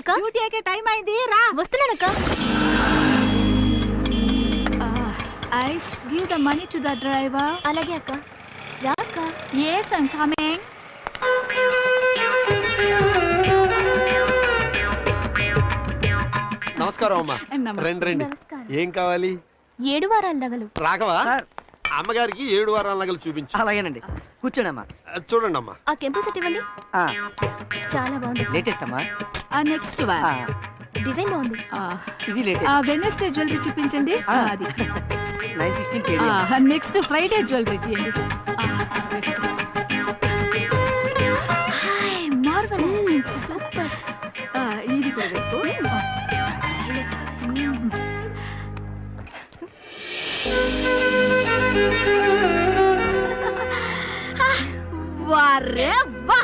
అక్క? డ్యూటీ ఎక్కే టైం అయింది రా. వస్తున్నానక్క. Aish give the money to the driver. అలాగే అక్క. రా అక్క. Yes i'm coming. నమస్కారం అమ్మా. రండి రండి. నమస్కారం. ఏం కావాలి? ఏడు వారాల నగలు. రాఘవా? సార్ అమ్మగారికి ఏడు వారాల నగలు చూపించు. అలాగేనండి. కూర్చోండి అమ్మా ఆ, చూడండి అమ్మా ఆ కెంపుల్ సెట్ ఇవ్వండి. ఆ, చాలా బాగుంది. లేటెస్ట్ అమ్మా. ఆ నెక్స్ట్ వన్. ఆ, డిజైన్ బాగుంది. ఇది ఆ లేటెస్ట్. వెనస్డే జ్యువెలరీ చూపించండి. ఆ. ఆ, అది. Nine sixteen KD next Friday jewellery తీయండి. మార్వల్. సూపర్. ఇది కూడా వేసుకో. వారే వా.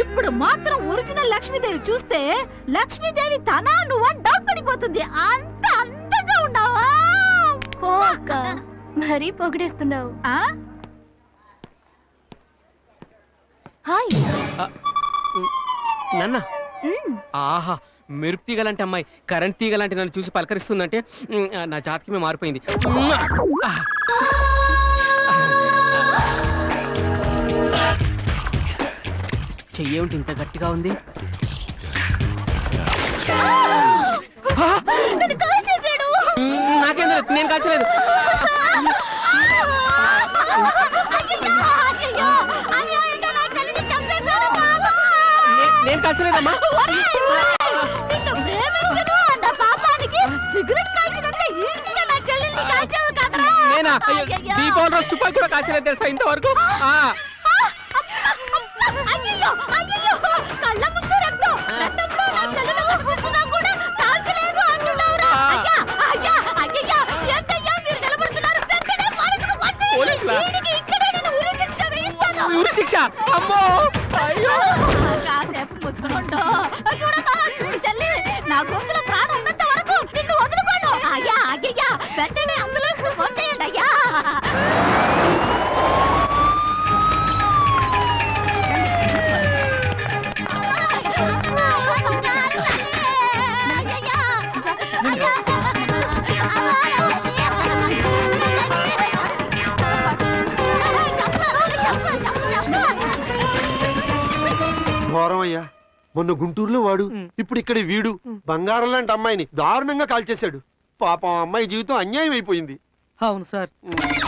ఇప్పుడు మాత్రం ఒరిజినల్ లక్ష్మీదేవి చూస్తే లక్ష్మీదేవి తన నువ్వు డౌట్ పడిపోతుంది. అంత అందంగా ఉన్నావా? ఓ అక్క మరీ పొగిడేస్తున్నావు. ఆ? హాయ్. నాన్న. ఆహా మెరుపు తీగలంటే అమ్మాయి కరెంట్ తీగలాంటి నన్ను చూసి పలకరిస్తుందంటే నా జాతకమే మారిపోయింది. మ్మ్. ఆ. చెయ్యేమిటి ఇంత గట్టిగా ఉంది నాకేం తెలియదు నేను కాల్చలేదు నేను కాల్చలేదమ్మా. దీపావళి రోజు కూడా కాల్చలేదు తెలుసా ఇంతవరకు అయ్యయ్యో, అయ్యయ్యో, కళ్ళ ముందు రక్తం. రక్తంలో నా చెల్లెలు కనిపిస్తున్నా కూడా కాల్చలేదు అంటున్నావురా. అయ్యా, అయ్యా, అయ్యయ్యా, ఏంటయ్యా మీరు నిలబడుతున్నారు? వెంటనే. పోలీసులా? వీడికి ఇక్కడే నేను ఉరి శిక్ష వేయిస్తాను. ఉరి శిక్ష అమ్మో అయ్యా మొన్న గుంటూరులో వాడు ఇప్పుడు ఇక్కడ వీడు బంగారం లాంటి అమ్మాయిని దారుణంగా కాల్చేశాడు. పాపం ఆ అమ్మాయి జీవితం అన్యాయం అయిపోయింది. అవును సార్.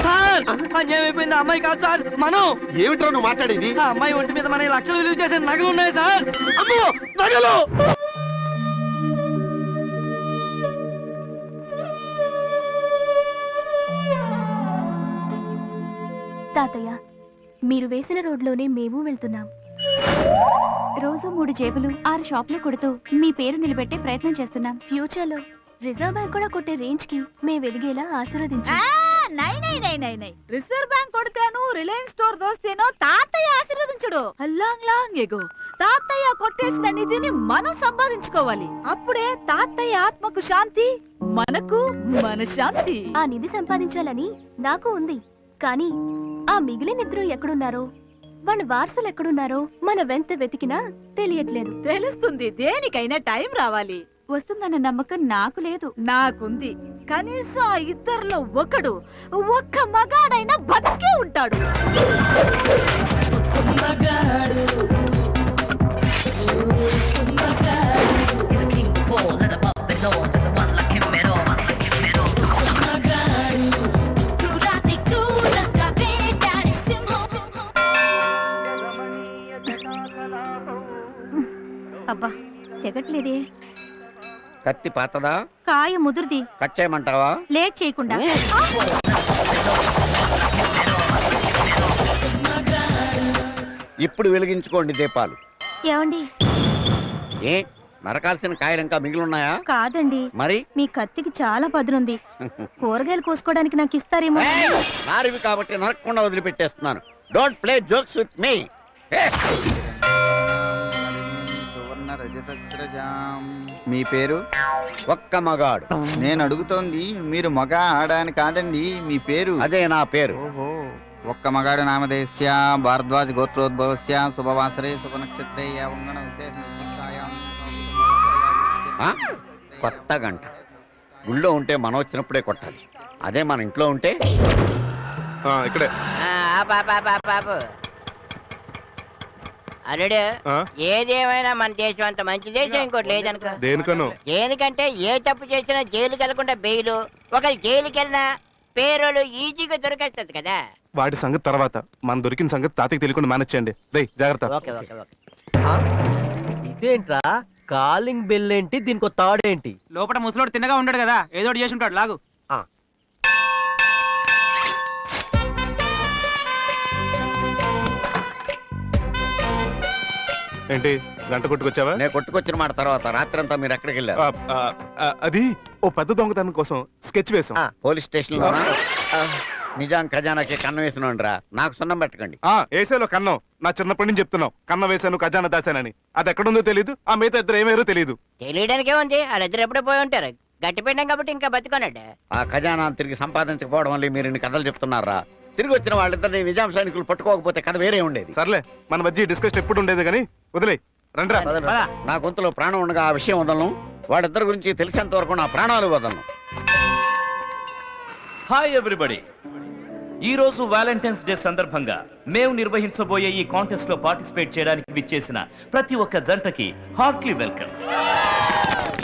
సార్ అన్యాయం అయిపోయింది ఆ అమ్మాయి కాదు సార్ మనం. ఏమిట్రా నువ్వు మాట్లాడేది? ఆ అమ్మాయి ఒంటి మీద మన లక్షలు విలువ చేసే నగలు ఉన్నాయి సార్. అమ్మో నగలు! తాతయ్య మీరు వేసిన రోడ్లోనే మేము వెళ్తున్నాం. రోజు మూడు జేబులు ఆరు షాపులు కొడుతూ మీ పేరు నిలబెట్టే ప్రయత్నం చేస్తున్నాం. ఫ్యూచర్లో రిజర్వ్ బ్యాంక్ కూడా కొట్టే రేంజ్కి మేము ఎదిగేలా ఆశీర్వదించు. నై నై నై నై నై. రిజర్వ్ బ్యాంక్ కొడితేను రిలయన్స్ స్టోర్ దోస్తేనో తాతయ్య ఆశీర్వదించడు. Long long ago. తాతయ్య కొట్టేసిన నిధిని మనం సంపాదించుకోవాలి. అప్పుడే తాతయ్య ఆత్మకు శాంతి మనకు మన శాంతి ఆ నిధి సంపాదించాలని నాకు ఉంది. కానీ ఆ మిగిలిన ఇద్దరు ఎక్కడున్నారో? వాళ్ళ వారసులు ఎక్కడున్నారో మన వెంత వెతికినా తెలియట్లేదు. తెలుస్తుంది. దేనికైనా టైం రావాలి. వస్తుందన్న నమ్మకం నాకు లేదు. నాకుంది. కనీసం ఆ ఇద్దరిలో ఒకడు ఒక్క మగాడైనా బతికే ఉంటాడు. అబ్బా తెగట్లేదే. కత్తి పాతదా? కాయ ముదురుది. కట్ చేయమంటావా? లేట్ చేయకుండా. ఇప్పుడు వెలిగించుకోండి దీపాలు. ఏమండి? ఏ నరకాల్సిన కాయలు ఇంకా మిగిలిన్నాయా? కాదండి. మరి? మీ కత్తికి చాలా పదునుంది. కూరగాయలు కోసుకోవడానికి నాకు ఇస్తారేమో! నారివి కాబట్టి నరకకుండా వదిలిపెట్టేస్తున్నాను. Don't play jokes with me మీ పేరు? ఒక్క మగాడు. నేను అడుగుతోంది మీరు మగ ఆడ అని కాదండి మీ పేరు? అదే నా పేరు. ఓహో. ఒక్క మగాడు నామధేస్య భారద్వాజ గోత్రోద్భవస్య శుభవాసరే శుభ నక్షత్రే యావంగణ విశేష విశిష్టాయాం ఆ? కొత్త గంట. గుళ్ళో ఉంటే మనం వచ్చినప్పుడే కొట్టాలి. అదే మన ఇంట్లో ఉంటే? ఇక్కడే. బాబు అల్లుడు? ఏదేమైనా మన దేశం అంత మంచి దేశం ఇంకోటి లేదనుకో. దేనికను? దేనికంటే ఏ తప్పు చేసినా జైలుకి వెళ్ళకుండా బెయిల్. ఒకరు జైలుకి వెళ్ళినా పేరోలు ఈజీగా దొరికేస్తుంది కదా. వాటి సంగతి తర్వాత. మన దొరికిన సంగతి తాతకి తెలియకుండా మేనేజ్ చేయండి. రేయ్ జాగ్రత్త. Okay okay okay. ఇదేంట్రా? కాలింగ్ బెల్ ఏంటి? దీనికి తాడేంటి? లోపల ముసలోడు తిన్నగా ఉంటాడు కదా. ఏదో ఒకటి చేసి ఉంటాడు. లాగు. ఏంటి గంట కొట్టుకొచ్చావా? నేను కొట్టుకొచ్చిన మాట తర్వాత రాత్రంతా మీరు ఎక్కడికి వెళ్ళారు? ఆ, ఆ, ఆ, అది ఓ పెద్ద దొంగతనం కోసం స్కెచ్ వేసాం పోలీస్ స్టేషన్లో నిజాం ఖజానాకి కన్నం వేసినండి రా. నాకు సున్నం పెట్టకండి. ఆ ఏసేలో కన్నం. నా చిన్నప్పటి నుంచి చెప్తున్నావు. కన్నం వేశాను ఖజానా దాశానని. అది ఎక్కడుందో తెలియదు ఆ మిగతా ఇద్దరు ఏమేరో తెలియదు తెలియడానికే ఉంది. వాళ్ళిద్దరు ఎప్పుడో పోయి ఉంటారు. గట్టిపోయినాం కాబట్టి ఇంకా బతుకున్నాడు ఆ ఖజానా తిరిగి సంపాదించకపోవడం వల్ల మీరు ఇన్ని కథలు చెప్తున్నారా? తిరిగి వచ్చిన వాళ్ళిద్దరిని నిజాం సైనికులు పట్టుకోకపోతే కథ వేరే ఉండేది. సర్లే మన మధ్య డిస్కషన్ ఎప్పుడు ఉండేది కానీ వదిలే రండిరా. నా గొంతులో ప్రాణం ఉండగా ఆ విషయం వదలను. వాళ్ళిద్దరి గురించి తెలిసేంత వరకు నా ప్రాణాలు వదలను. హాయ్ ఎవ్రీబడి ఈ రోజు వ్యాలంటైన్స్ డే సందర్భంగా మేము నిర్వహించబోయే ఈ కాంటెస్ట్లో పార్టిసిపేట్ చేయడానికి విచ్చేసిన ప్రతి ఒక్క జంటకి హార్ట్లీ వెల్కమ్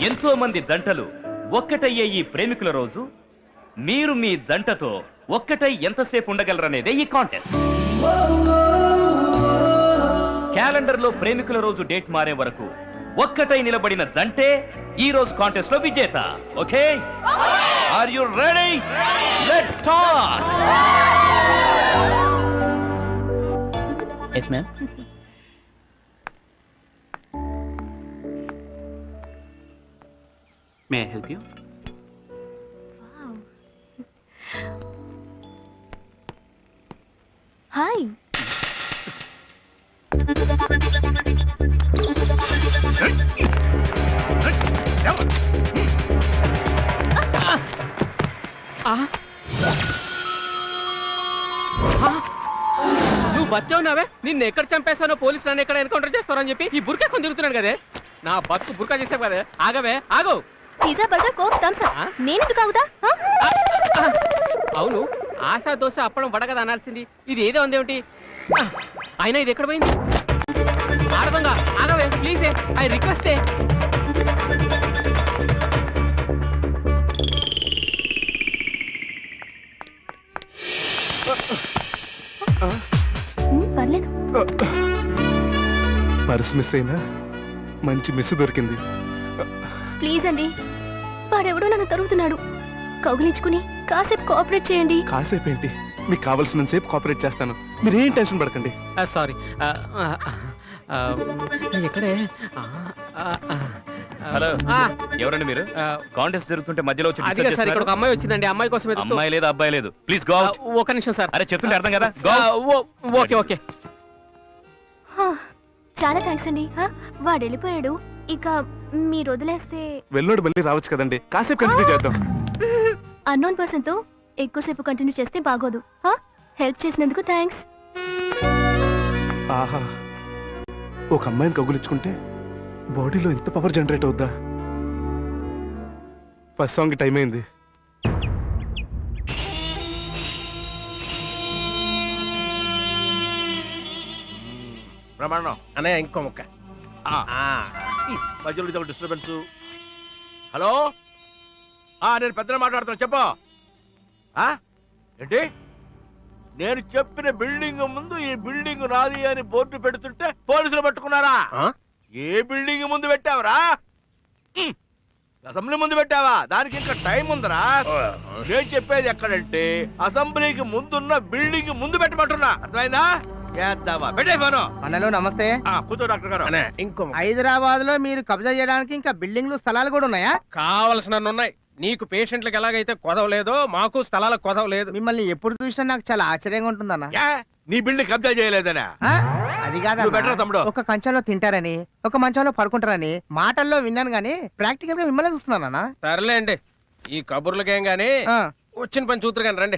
ఎంతో మంది జంటలు ఒక్కటయ్యే ఈ ప్రేమికుల రోజు. మీరు మీ జంటతో ఒక్కటై ఎంతసేపు ఉండగలరనేదే ఈ కాంటెస్ట్ క్యాలెండర్లో ప్రేమికుల రోజు డేట్ మారే వరకు ఒక్కటై నిలబడిన జంటే ఈ రోజు కాంటెస్ట్లో విజేత. Okay? Are you ready let's start yes ma'am may help you hi నువ్వు బతికే నిన్ను ఎక్కడ చంపేస్తానో పోలీసు నన్ను ఎక్కడ ఎన్కౌంటర్ చేస్తారని చెప్పి ఈ బుర్కా కొని తిరుగుతున్నాడు కదే. నా బతుకు బుర్కా చేసావు కదా. ఆగవే ఆగు. Pizza burger coke Thums Up. ఆగుదా? అవును ఆశా దోశ అప్పడం వడగద అనాల్సింది. ఇది ఏదో ఉంది ఏమిటి? అయినా ఇది ఎక్కడ పోయింది? ఆడదంగా ఆగవే ప్లీజే ఐ రిక్వెస్టే పర్స్ మిస్ అయినా మంచి మిస్ దొరికింది. ప్లీజ్ అండి వాడెవడో నన్ను తరుగుతున్నాడు. కౌగిలించుకుని కాసేపు కోఆపరేట్ చేయండి. కాసేపు ఏంటి? మీకు కావాల్సిన సేపు కోఆపరేట్ చేస్తాను. మీరేం టెన్షన్ పడకండి. సారీ ఎక్కడే హలో. ఎవరండి మీరు? కాంటెస్ట్ జరుగుతుంటే మధ్యలో వచ్చి సార్ ఇక్కడ? ఒక అమ్మాయి వచ్చిందండి. అమ్మాయి కోసం అమ్మాయి లేదు అబ్బాయి లేదు. ప్లీజ్ గో ఒక నిమిషం సార్. అరే చెప్తుంటే అర్థం కదా? గో ఆ, ఓ- ఓకే ఓకే. హా, చాలా థ్యాంక్స్ అండి. వాడు వెళ్ళిపోయాడు. ఇక మీరు వదిలేస్తే వెళ్ళోడు మళ్ళీ రావచ్చు కదండి. కాసేపు కంటిన్యూ చేద్దాం. అన్నోన్ పర్సన్తో ఎక్కువసేపు కంటిన్యూ చేస్తే బాగోదు. హెల్ప్ చేసినందుకు థ్యాంక్స్ ఆహా. ఒక అమ్మాయిని కగులించుకుంటే బాడీలో ఇంత పవర్ జనరేట్ అవుద్దా? ఫస్ట్ సాంగ్ టైం అయింది. ప్రమాణం అనే ఇంకో ముక్క. మధ్యలో డిస్టర్బెన్స్ హలో? నేను పెద్దనే మాట్లాడుతున్నా చెప్పు? ఏంటి? నేను చెప్పిన బిల్డింగ్ ముందు ఈ బిల్డింగ్ నాది అని బోర్డు పెడుతుంటే పోలీసులు పట్టుకున్నారా? ఏ బిల్డింగ్ ముందు పెట్టావురా. అసెంబ్లీ ముందు పెట్టావా? దానికి ఇంకా టైం ఉందిరా. నేను చెప్పేది ఎక్కడంటే అసెంబ్లీకి ముందున్న బిల్డింగ్ ముందు పెట్టమంటున్నా. అర్థమైందా? పెట్టే ఫోను. అన్నలు నమస్తే. ఆ, కూర్చో డాక్టర్ గారు. ఇంకో హైదరాబాద్లో మీరు కబ్జా చేయడానికి ఇంకా బిల్డింగ్లు స్థలాలు కూడా ఉన్నాయా? కావలసిన ఉన్నాయి. నీకు పేషెంట్లకు ఎలాగైతే కొదవలేదో మాకు స్థలాలకు కొదవలేదు మిమ్మల్ని ఎప్పుడు చూసినా నాకు చాలా ఆశ్చర్యంగా ఉంటుందన్న. యా, నీ బిల్డింగ్ కబ్జా చేయలేదనా. ఆ? అది నువ్వు పెట్టరా కాదు తమ్ముడు? ఒక కంచంలో తింటారని ఒక మంచంలో పడుకుంటారని మాటల్లో విన్నాను గానీ ప్రాక్టికల్గా మిమ్మల్ని చూస్తున్నానన్నా. సర్లేండి. ఈ కబుర్లకేం గానీ వచ్చిన పని చూతురు కానీ రండి.